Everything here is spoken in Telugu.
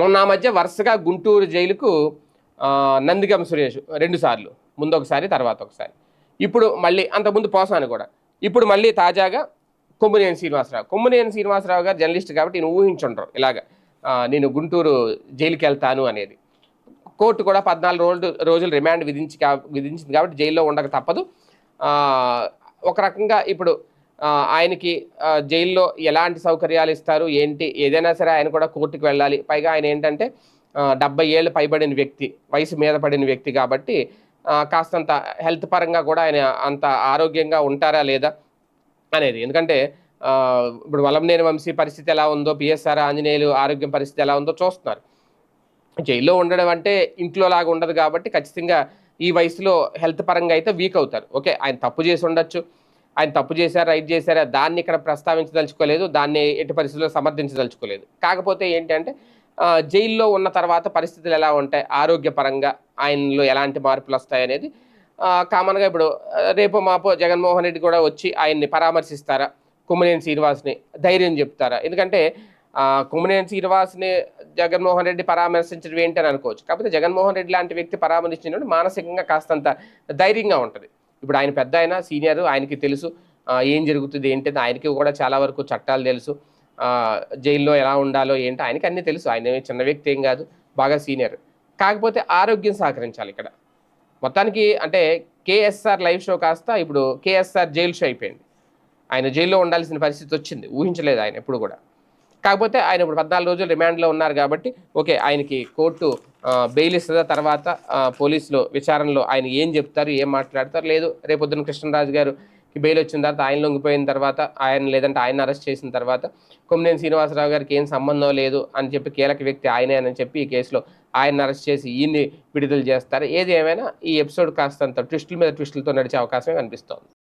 మొన్న మధ్య వరుసగా గుంటూరు జైలుకు నందిగం సురేష్ రెండుసార్లు ముందు ఒకసారి తర్వాత ఒకసారి ఇప్పుడు మళ్ళీ అంతకుముందు పోసాను కూడా. ఇప్పుడు మళ్ళీ తాజాగా కొమ్మినేని శ్రీనివాసరావు. కొమ్మినేని శ్రీనివాసరావు గారు జర్నలిస్ట్ కాబట్టి నేను ఊహించుంటారు ఇలాగ నేను గుంటూరు జైలుకి వెళ్తాను అనేది. కోర్టు కూడా పద్నాలుగు రోజులు రోజులు రిమాండ్ విధించి విధించింది కాబట్టి జైల్లో ఉండక తప్పదు. ఒక రకంగా ఇప్పుడు ఆయనకి జైల్లో ఎలాంటి సౌకర్యాలు ఇస్తారు ఏంటి ఏదైనా సరే ఆయన కూడా కోర్టుకు వెళ్ళాలి. పైగా ఆయన ఏంటంటే డెబ్బై ఏళ్ళు పైబడిన వ్యక్తి వయసు మీద పడిన వ్యక్తి కాబట్టి కాస్తంత హెల్త్ పరంగా కూడా ఆయన అంత ఆరోగ్యంగా ఉంటారా లేదా అనేది. ఎందుకంటే ఇప్పుడు వలంనేని వంశీ పరిస్థితి ఎలా ఉందో పిఎస్ఆర్ ఆంజనేయులు ఆరోగ్యం పరిస్థితి ఎలా ఉందో చూస్తున్నారు. జైల్లో ఉండడం అంటే ఇంట్లో లాగా ఉండదు కాబట్టి ఖచ్చితంగా ఈ వయసులో హెల్త్ పరంగా అయితే వీక్ అవుతారు. ఓకే ఆయన తప్పు చేసి ఉండొచ్చు. ఆయన తప్పు చేశారు రైట్ చేశారా దాన్ని ఇక్కడ ప్రస్తావించదలుచుకోలేదు దాన్ని ఎట్టి పరిస్థితుల్లో సమర్థించదలుచుకోలేదు. కాకపోతే ఏంటంటే జైల్లో ఉన్న తర్వాత పరిస్థితులు ఎలా ఉంటాయి ఆరోగ్యపరంగా ఆయనలో ఎలాంటి మార్పులు వస్తాయి అనేది కామన్గా ఇప్పుడు రేపు మాపో జగన్మోహన్ రెడ్డి కూడా వచ్చి ఆయన్ని పరామర్శిస్తారా? కుమ్మనేని శ్రీనివాస్ని ధైర్యం చెప్తారా? ఎందుకంటే కుమ్మనేని శ్రీనివాస్ని జగన్మోహన్ రెడ్డి పరామర్శించడం ఏంటని అనుకోవచ్చు. కాకపోతే జగన్మోహన్ రెడ్డి లాంటి వ్యక్తి పరామర్శించినప్పుడు మానసికంగా కాస్తంత ధైర్యంగా ఉంటుంది. ఇప్పుడు ఆయన పెద్ద ఆయన సీనియర్ ఆయనకి తెలుసు ఏం జరుగుతుంది ఏంటి ఆయనకి కూడా చాలా వరకు చట్టాలు తెలుసు. జైల్లో ఎలా ఉండాలో ఏంటి ఆయనకి అన్నీ తెలుసు. ఆయన చిన్న వ్యక్తి ఏం కాదు బాగా సీనియర్. కాకపోతే ఆరోగ్యం సహకరించాలి ఇక్కడ. మొత్తానికి అంటే కేఎస్ఆర్ లైవ్ షో కాస్త ఇప్పుడు కేఎస్ఆర్ జైలు షో అయిపోయింది. ఆయన జైల్లో ఉండాల్సిన పరిస్థితి వచ్చింది ఊహించలేదు ఆయన ఎప్పుడు కూడా. కాకపోతే ఆయన ఇప్పుడు పద్నాలుగు రోజులు రిమాండ్లో ఉన్నారు కాబట్టి ఓకే ఆయనకి కోర్టు బెయిల్ ఇస్తుందా తర్వాత పోలీసులు విచారణలో ఆయన ఏం చెప్తారు ఏం మాట్లాడతారు లేదు రేపొద్దున కృష్ణరాజు గారు బెయిల్ వచ్చిన తర్వాత ఆయన లొంగిపోయిన తర్వాత ఆయన లేదంటే ఆయన అరెస్ట్ చేసిన తర్వాత కొమ్మినేని శ్రీనివాసరావు గారికి ఏం సంబంధం లేదు అని చెప్పి కీలక వ్యక్తి ఆయనే అని చెప్పి ఈ కేసులో ఆయన అరెస్ట్ చేసి ఈయన్ని విడుదల చేస్తారు. ఏది ఏమైనా ఈ ఎపిసోడ్ కాస్తంత ట్విస్టుల మీద ట్విస్టులతో నడిచే అవకాశమే కనిపిస్తోంది.